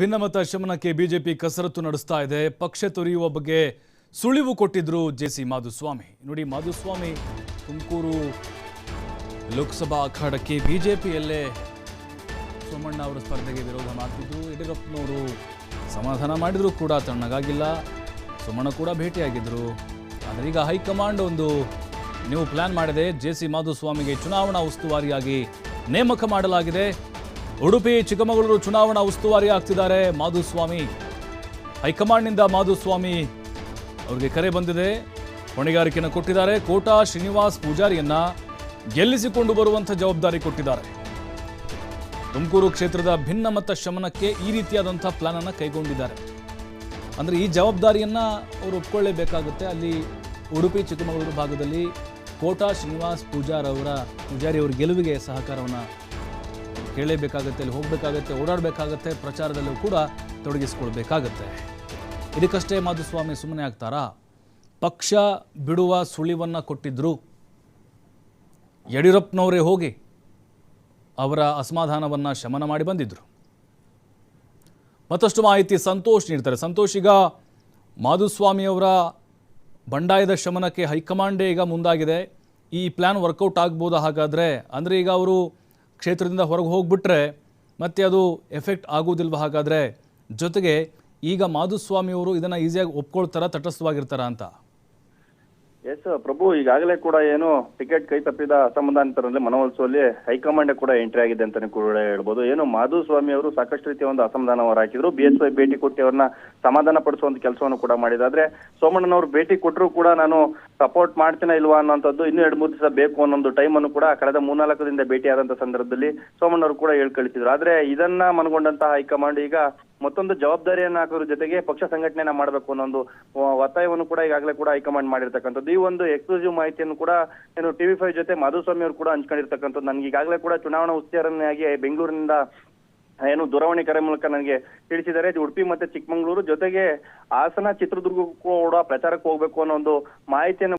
ಭಿನ್ನಮತ ಶಮನಕ್ಕೆ ಬಿಜೆಪಿ ಕಸರತ್ತು ನಡೆಸ್ತಾ ಇದೆ. ಪಕ್ಷ ತೊರೆಯುವ ಬಗ್ಗೆ ಸುಳಿವು ಕೊಟ್ಟಿದ್ರು ಜೆ ಸಿ ಮಾಧುಸ್ವಾಮಿ. ನೋಡಿ, ಮಾಧುಸ್ವಾಮಿ ತುಮಕೂರು ಲೋಕಸಭಾ ಅಖಾಡಕ್ಕೆ ಬಿಜೆಪಿಯಲ್ಲೇ ಸೋಮಣ್ಣ ಅವರ ಸ್ಪರ್ಧೆಗೆ ವಿರೋಧ ಮಾಡ್ತಿದ್ರು. ಯಡಿಯೂರಪ್ಪನವರು ಸಮಾಧಾನ ಮಾಡಿದ್ರು ಕೂಡ, ತಣ್ಣಗಾಗಿಲ್ಲ. ಸೋಮಣ್ಣ ಕೂಡ ಭೇಟಿಯಾಗಿದ್ರು. ಆದರೆ ಈಗ ಹೈಕಮಾಂಡ್ ಒಂದು ನೀವು ಪ್ಲಾನ್ ಮಾಡಿದೆ, ಜೆ ಸಿ ಮಾಧುಸ್ವಾಮಿಗೆ ಚುನಾವಣಾ ಉಸ್ತುವಾರಿಯಾಗಿ ನೇಮಕ ಮಾಡಲಾಗಿದೆ. ಉಡುಪಿ, ಚಿಕ್ಕಮಗಳೂರು ಚುನಾವಣಾ ಉಸ್ತುವಾರಿ ಆಗ್ತಿದ್ದಾರೆ ಮಾಧುಸ್ವಾಮಿ. ಹೈಕಮಾಂಡ್ನಿಂದ ಮಾಧುಸ್ವಾಮಿ ಅವರಿಗೆ ಕರೆ ಬಂದಿದೆ. ಹೊಣೆಗಾರಿಕೆಯನ್ನು ಕೊಟ್ಟಿದ್ದಾರೆ. ಕೋಟಾ ಶ್ರೀನಿವಾಸ್ ಪೂಜಾರಿಯನ್ನ ಗೆಲ್ಲಿಸಿಕೊಂಡು ಬರುವಂಥ ಜವಾಬ್ದಾರಿ ಕೊಟ್ಟಿದ್ದಾರೆ. ತುಮಕೂರು ಕ್ಷೇತ್ರದ ಭಿನ್ನ ಮತ ಶಮನಕ್ಕೆ ಈ ರೀತಿಯಾದಂಥ ಪ್ಲಾನ್ ಅನ್ನು ಕೈಗೊಂಡಿದ್ದಾರೆ. ಅಂದರೆ ಈ ಜವಾಬ್ದಾರಿಯನ್ನ ಅವರು ಒಪ್ಕೊಳ್ಳೇಬೇಕಾಗುತ್ತೆ. ಅಲ್ಲಿ ಉಡುಪಿ, ಚಿಕ್ಕಮಗಳೂರು ಭಾಗದಲ್ಲಿ ಕೋಟಾ ಶ್ರೀನಿವಾಸ್ ಪೂಜಾರ್ ಅವರ ಪೂಜಾರಿ ಅವರ ಗೆಲುವಿಗೆ ಸಹಕಾರವನ್ನು ಕೇಳಲೇಬೇಕಾಗತ್ತೆ ಅಲ್ಲಿ ಹೋಗಬೇಕಾಗತ್ತೆ, ಓಡಾಡಬೇಕಾಗತ್ತೆ, ಪ್ರಚಾರದಲ್ಲೂ ಕೂಡ ತೊಡಗಿಸ್ಕೊಳ್ಬೇಕಾಗತ್ತೆ. ಇದಕ್ಕಷ್ಟೇ ಮಾಧುಸ್ವಾಮಿ ಸುಮ್ಮನೆ ಆಗ್ತಾರಾ? ಪಕ್ಷ ಬಿಡುವ ಸುಳಿವನ್ನು ಕೊಟ್ಟಿದ್ರು, ಯಡಿಯೂರಪ್ಪನವರೇ ಹೋಗಿ ಅವರ ಅಸಮಾಧಾನವನ್ನು ಶಮನ ಮಾಡಿ ಬಂದಿದ್ದರು ಮತ್ತಷ್ಟು ಮಾಹಿತಿ ಸಂತೋಷ್ ನೀಡ್ತಾರೆ. ಸಂತೋಷ್, ಈಗ ಮಾಧುಸ್ವಾಮಿಯವರ ಬಂಡಾಯದ ಶಮನಕ್ಕೆ ಹೈಕಮಾಂಡೇ ಈಗ ಮುಂದಾಗಿದೆ. ಈ ಪ್ಲ್ಯಾನ್ ವರ್ಕೌಟ್ ಆಗ್ಬೋದಾ ಹಾಗಾದರೆ? ಅಂದರೆ ಈಗ ಅವರು ಕ್ಷೇತ್ರದಿಂದ ಹೊರಗೆ ಹೋಗ್ಬಿಟ್ರೆ ಮತ್ತೆ ಅದು ಎಫೆಕ್ಟ್ ಆಗೋದಿಲ್ವ ಹಾಗಾದರೆ ಜೊತೆಗೆ ಈಗ ಮಾಧುಸ್ವಾಮಿ ಅವರು ಇದನ್ನು ಈಸಿಯಾಗಿ ಒಪ್ಕೊಳ್ತಾರ, ತಟಸ್ಥವಾಗಿರ್ತಾರ ಅಂತ? ಎಸ್ ಪ್ರಭು, ಈಗಾಗಲೇ ಕೂಡ ಏನು ಟಿಕೆಟ್ ಕೈ ತಪ್ಪಿದ ಅಸಮಾಧಾನಿತರಲ್ಲಿ ಮನವೊಲಿಸುವಲ್ಲಿ ಹೈಕಮಾಂಡ್ ಕೂಡ ಎಂಟ್ರಿ ಆಗಿದೆ ಅಂತಾನೆ ಕೂಡ ಹೇಳ್ಬೋದು. ಏನು ಮಾಧುಸ್ವಾಮಿ ಅವರು ಸಾಕಷ್ಟು ರೀತಿಯ ಒಂದು ಅಸಮಾಧಾನ ಹೊರಹಾಕಿದ್ರು ಬಿ ಎಸ್ ವೈ ಭೇಟಿ ಕೊಟ್ಟು ಅವ್ರನ್ನ ಸಮಾಧಾನ ಪಡಿಸುವಂತ ಕೆಲಸವನ್ನು ಕೂಡ ಮಾಡಿದಾದ್ರೆ ಸೋಮಣ್ಣನವರು ಭೇಟಿ ಕೊಟ್ಟರು ಕೂಡ ನಾನು ಸಪೋರ್ಟ್ ಮಾಡ್ತೀನ ಇಲ್ವಾ ಅನ್ನೋಂಥದ್ದು ಇನ್ನೂ ಎರಡು ಮೂರು ದಿವಸ ಬೇಕು ಅನ್ನೊಂದು ಟೈಮ್ ಅನ್ನು ಕೂಡ ಕಳೆದ ಮೂರ್ನಾಲ್ಕು ದಿನದಿಂದ ಭೇಟಿ ಆದಂತ ಸಂದರ್ಭದಲ್ಲಿ ಸೋಮಣ್ಣವರು ಕೂಡ ಹೇಳ್ ಕಳಿಸಿದ್ರು ಆದ್ರೆ ಇದನ್ನ ಮನಗೊಂಡಂತಹ ಹೈಕಮಾಂಡ್ ಈಗ ಮತ್ತೊಂದು ಜವಾಬ್ದಾರಿಯನ್ನ ಹಾಕೋದ್ರ ಜೊತೆಗೆ ಪಕ್ಷ ಸಂಘಟನೆಯನ್ನ ಮಾಡಬೇಕು ಅನ್ನೋ ಒಂದು ಒತ್ತಾಯವನ್ನು ಕೂಡ ಈಗಾಗಲೇ ಕೂಡ ಹೈಕಮಾಂಡ್ ಮಾಡಿರ್ತಕ್ಕಂಥದ್ದು. ಈ ಒಂದು ಎಕ್ಸ್ಕ್ಲೂಸಿವ್ ಮಾಹಿತಿಯನ್ನು ಕೂಡ ಏನು ಟಿವಿ ಫೈವ್ ಜೊತೆ ಮಾಧುಸ್ವಾಮಿ ಅವರು ಕೂಡ ಹಂಚ್ಕೊಂಡಿರ್ತಕ್ಕಂಥದ್ದು. ನನಗೆ ಈಗಾಗಲೇ ಕೂಡ ಚುನಾವಣಾ ಉಸ್ತುವಾರಿಯಾಗಿ ಬೆಂಗಳೂರಿನಿಂದ ಏನು ದೂರವಾಣಿ ಕರೆ ಮೂಲಕ ನನಗೆ ತಿಳಿಸಿದ್ದಾರೆ. ಇದು ಉಡುಪಿ ಮತ್ತೆ ಚಿಕ್ಕಮಗಳೂರು ಜೊತೆಗೆ ಹಾಸನ ಚಿತ್ರದುರ್ಗಕ್ಕೂ ಕೂಡ ಪ್ರಚಾರಕ್ಕೆ ಹೋಗ್ಬೇಕು ಅನ್ನೋ ಒಂದು ಮಾಹಿತಿಯನ್ನು